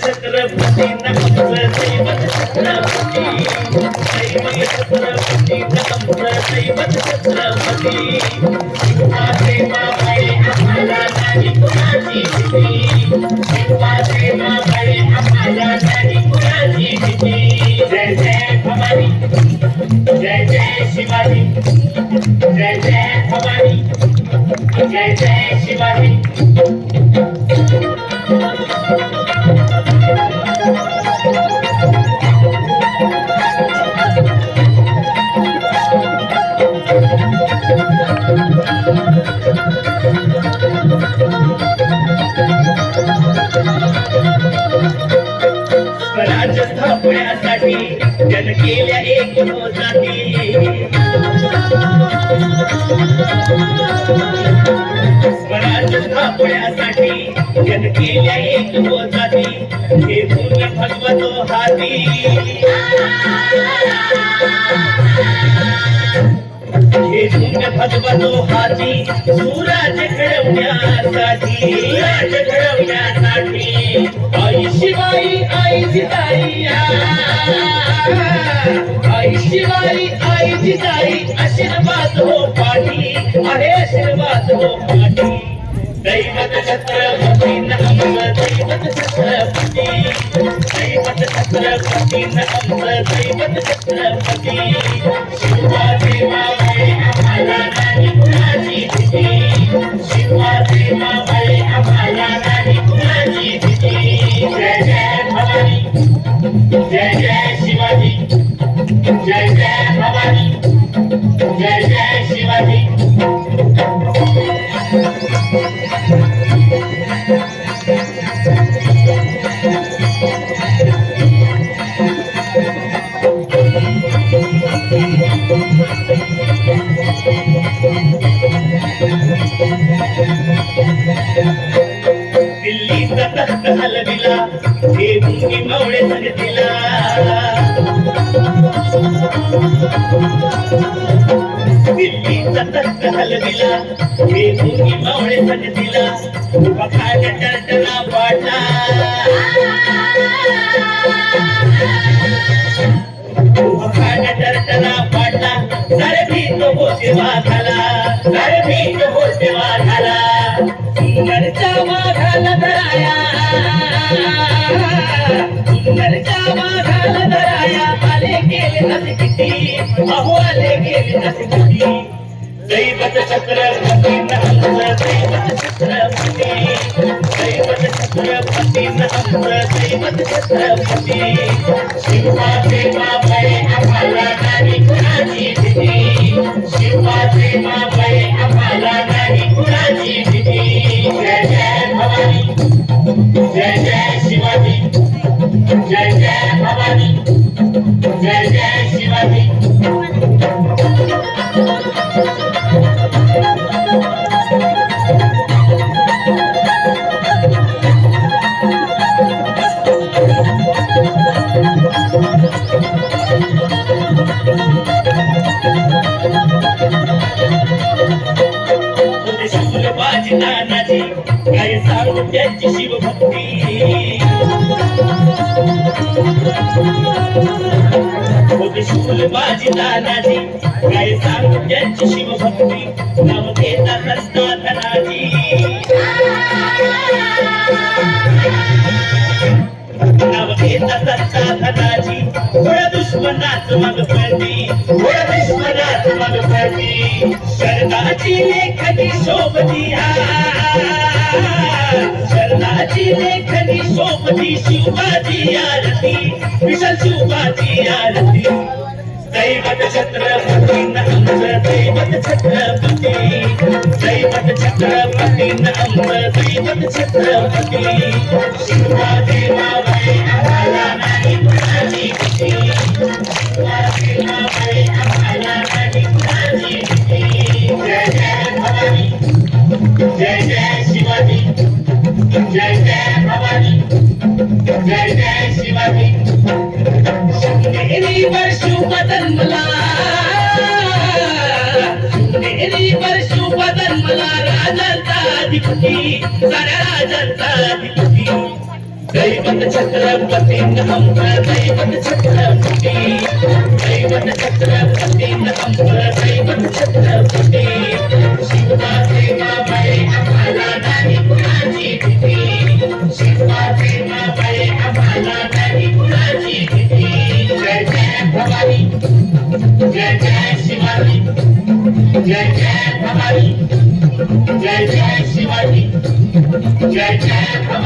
చక్రపతి నమ్ముల దైవత చక్రపతి దైవత చక్రపతి నమ్ముల దైవత చక్రపతి సేవాపై అమలాని పురాజీవితి శివా సేవాపై అమలాని పురాజీవితి జయ జయ భవాని జయ జయ శివాని जय जय शिवाजी स्वराज स्थापण्यासाठी जन केल्या एक जाती स्वराज जन केल्या एक जाती हे पूर्ण भगवतो हाती. हे पूर्ण भगवतो हाती सूरज घडवण्यासाठी सूरज घडवण्यासाठी. आई शिवाई आई आई शिवाई आई आशीर्वाद हो पाठी आहे आशीर्वाद हो पाठी. दैवत छत्रपती नमः दैवत छत्रपती दैवत छत्रपती नमः दैवत छत्रपती दिल्लीचा तख्त हलविला हे मुंगी मावळे दिल्लीचा तख्त हलविला हे मुंगी मावळे संगतीला टरटरा पाडला. टरटरा पाडला. सारे भीत होते वाघाला सारे भीत दैवत छत्रपती नमः दैवत छत्रपती दैवत छत्रपती नमः दैवत छत्रपती शिवा देवा बाई आम्हाला नाही कुणाची भीती शिवा देवा बाई आम्हाला नाही कुणाची भीती जय जय भवानी जय जय शिवाजी जय जय भवानी जय जय शिवाजी त्यांची शिवभक्ती तुझे शूल बाजी नानाजी काय सांगू त्यांची शिवभक्ती नाव घेता नसता धनाजी नाव घेता सत्ता धनाजी थोड्या दुश्मनाच मग पडली थोड्या दुश्मनाच मग पडली शरणाची लेखनी शोभती शरणाची लेखनी शिवाजी आरती विशाल शिवाजी आरती. दैवत छत्रपती नमः दैवत छत्रपती. दैवत छत्रपती नमः दैवत छत्रपती. शिवाजी मावळे आम्हाला नाही कुणाची भीती. शिवाजी मावळे आम्हाला नाही कुणाची भीती. जय जय भवानी. जय जय शिवाजी. जय शिवनेरी वर्षू मला राजांचा अधिपती. साऱ्या राजांचा अधिपती. दैवत छत्रपती हम दैवत छत्रपती. जय जय